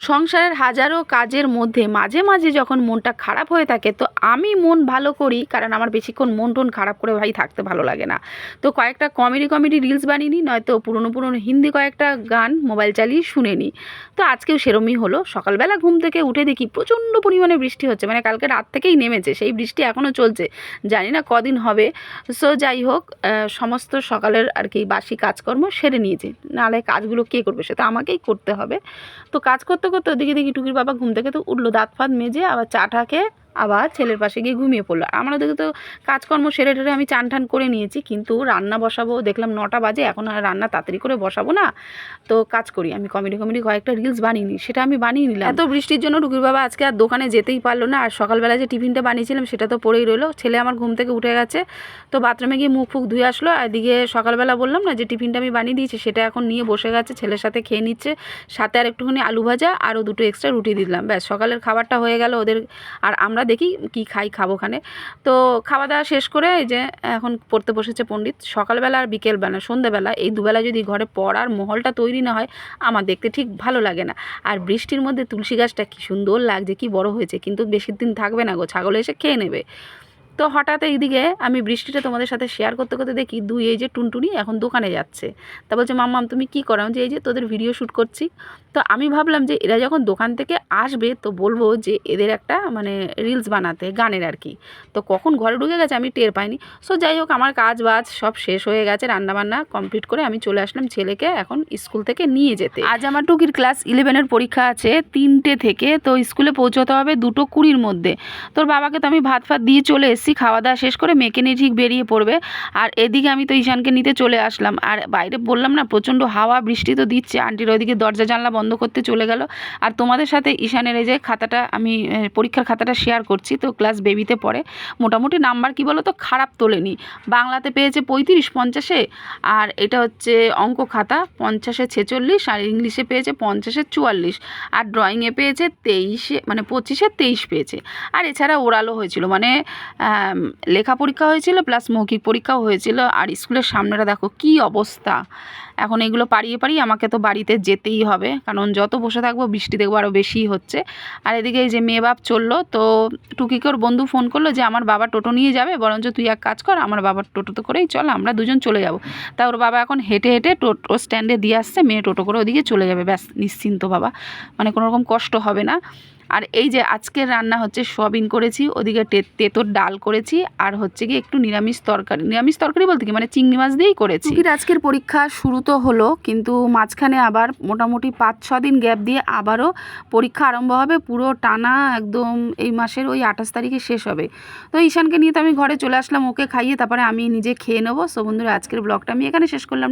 সংসারের হাজারো কাজের মধ্যে মাঝে মাঝে যখন মনটা খারাপ হয়ে থাকে, তো আমি মন ভালো করি, কারণ আমার বেশিক্ষণ মন টন খারাপ করে ভাই থাকতে ভালো লাগে না। তো কয়েকটা কমেডি কমেডি রিলস বানিয়ে নিই, নয়তো পুরনো পুরনো হিন্দি কয়েকটা গান মোবাইল চালিয়ে শুনে নিই। তো আজকেও সেরমই হলো। সকালবেলা ঘুম থেকে উঠে দেখি প্রচণ্ড পরিমাণে বৃষ্টি হচ্ছে মানে কালকে রাত থেকেই নেমেছে, সেই বৃষ্টি এখনও চলছে, জানি না কদিন হবে। সো যাই হোক সমস্ত সকালের আর কি বাসি কাজকর্ম সেরে নিয়েছি। নাহলে কাজগুলো কে করবে, সেটা আমাকেই করতে হবে। তো কাজ করতে করতে ওদিকে দেখি টুকির বাবা ঘুম থেকে তো উঠল, দাঁত ফাঁত মেজে আবার চা টা খেয়ে আবার ছেলের পাশে গিয়ে ঘুমিয়ে পড়ল। আমার ওদিকে তো কাজকর্ম সেরে টেরে আমি চান টান করে নিয়েছি, কিন্তু রান্না বসাবো, দেখলাম নটা বাজে, এখন আর রান্না তাড়াতাড়ি করে বসাবো না, তো কাজ করি। আমি কমেডি কমেডি কয়েকটা রিলস বানিয়ে নিই, সেটা আমি বানিয়ে নিলাম। এত বৃষ্টির জন্য টুকির বাবা আজকে আর দোকানে যেতেই পারল না, আর সকালবেলা যে টিফিনটা বানিয়েছিলাম সেটা তো পড়েই রইল। ছেলে আমার ঘুম থেকে উঠে গেছে, তো বাথরুমে গিয়ে মুখ ফুক ধুয়ে আসলো, আর এদিকে সকালবেলা বললাম না যে টিফিনটা আমি বানিয়ে দিয়েছি, সেটা এখন নিয়ে বসে গেছে, ছেলের সাথে খেয়ে নিচ্ছে, সাথে আর একটুখানি আলু ভাজা, আরও দুটো এক্সট্রা রুটি দিলাম। ব্যাস, সকালের খাবারটা হয়ে গেল ওদের, আর আমরা দেখি কি খাই, খাব ওখানে। তো খাওয়া দাওয়া শেষ করে এই যে এখন পড়তে বসেছে পণ্ডিত। সকালবেলা আর বিকেলবেলা, সন্ধ্যেবেলা, এই দুবেলা যদি ঘরে পড়ার মহলটা তৈরি না হয়, আমার দেখতে ঠিক ভালো লাগে না। আর বৃষ্টির মধ্যে তুলসী গাছটা কি সুন্দর লাগছে, কি বড় হয়েছে, কিন্তু বেশি দিন থাকবে না গো, ছাগল এসে খেয়ে নেবে। তো হঠাৎ এইদিকে আমি বৃষ্টিটা তোমাদের সাথে শেয়ার করতে করতে দেখি দুই এই যে টুনটুনি এখন দোকানে যাচ্ছে। তা বলছে মাম্মাম তুমি কী করো? যে এই যে তোদের ভিডিও শ্যুট করছি। তো আমি ভাবলাম যে এরা যখন দোকান থেকে আসবে, তো বলব যে এদের একটা মানে রিলস বানাতে, গানের আর কি। তো কখন ঘরে ঢুকে গেছে আমি টের পাইনি। সো যাই হোক, আমার কাজ বাজ সব শেষ হয়ে গেছে, রান্নাবান্না কমপ্লিট করে আমি চলে আসলাম ছেলেকে এখন স্কুল থেকে নিয়ে যেতে। আজ আমার টুকির ক্লাস ইলেভেনের পরীক্ষা আছে তিনটে থেকে, তো স্কুলে পৌঁছতে হবে দুটো কুড়ির মধ্যে। তোর বাবাকে তো আমি ভাত ফাত দিয়ে চলে এসেছি। খাওয়া দাওয়া শেষ করে মেয়েকে নিয়ে ঠিক বেরিয়ে পড়বে। আর এদিকে আমি তো ঈশানকে নিতে চলে আসলাম। আর বাইরে বললাম না, প্রচণ্ড হাওয়া, বৃষ্টি তো দিচ্ছে। আন্টির ওইদিকে দরজা, জানলা বন্ধ করতে চলে গেল। আর তোমাদের সাথে ঈশানের এই যে খাতাটা আমি পরীক্ষার খাতাটা শেয়ার করছি, তো ক্লাস বেবিতে পড়ে। মোটামুটি নাম্বার কি বলো তো খারাপ তোলেনি। বাংলাতে পেয়েছে পঁয়ত্রিশ পঞ্চাশে, আর এটা হচ্ছে অঙ্ক খাতা, পঞ্চাশে ছেচল্লিশ, আর ইংলিশে পেয়েছে পঞ্চাশে চুয়াল্লিশ। আর ড্রয়িংয়ে পেয়েছে তেইশে মানে পঁচিশে তেইশ পেয়েছে। আর এছাড়া ওরালও হয়েছিল। মানে লেখা পরীক্ষা হয়েছিল প্লাস মৌখিক পরীক্ষাও হয়েছিল, আর স্কুলের সামনেটা দেখো কি অবস্থা। এখন এগুলো পাড়িয়ে পাড়িয়ে আমাকে তো বাড়িতে যেতেই হবে, কারণ যত বসে থাকব বৃষ্টি দেখব আরও বেশিই হচ্ছে। আর এদিকে এই যে মেয়ে বাপ চলল, তো টুকিকে ওর বন্ধু ফোন করল যে, আমার বাবা টোটো নিয়ে যাবে, বরঞ্চ তুই এক কাজ কর, আমার বাবার টোটোতে করেই চল, আমরা দুজন চলে যাব। তা ওর বাবা এখন হেঁটে হেঁটে টোটো স্ট্যান্ডে দিয়ে আসছে, মেয়ে টোটো করে ওদিকে চলে যাবে, ব্যাস, নিশ্চিন্ত বাবা। মানে কোনো রকম কষ্ট হবে না। আর এই যে আজকের রান্না হচ্ছে সোয়াবিন করেছি, ওদিকে তেঁতোর ডাল করেছি, আর হচ্ছে কি একটু নিরামিষ তরকারি। নিরামিষ তরকারি বলতে কি? মানে চিংড়ি মাছ দিয়েই করেছি। আজকের পরীক্ষা শুরু তো হলো, কিন্তু মাঝখানে আবার মোটামুটি পাঁচ, ছ দিন গ্যাপ দিয়ে আবারও পরীক্ষা আরম্ভ হবে, পুরো টানা একদম এই মাসের ওই আঠাশ তারিখে শেষ হবে। তো ঈশানকে নিয়ে তো আমি ঘরে চলে আসলাম, ওকে খাইয়ে তারপরে আমি নিজে খেয়ে নেব। সো বন্ধুরা, আজকের ব্লগটা আমি এখানে শেষ করলাম।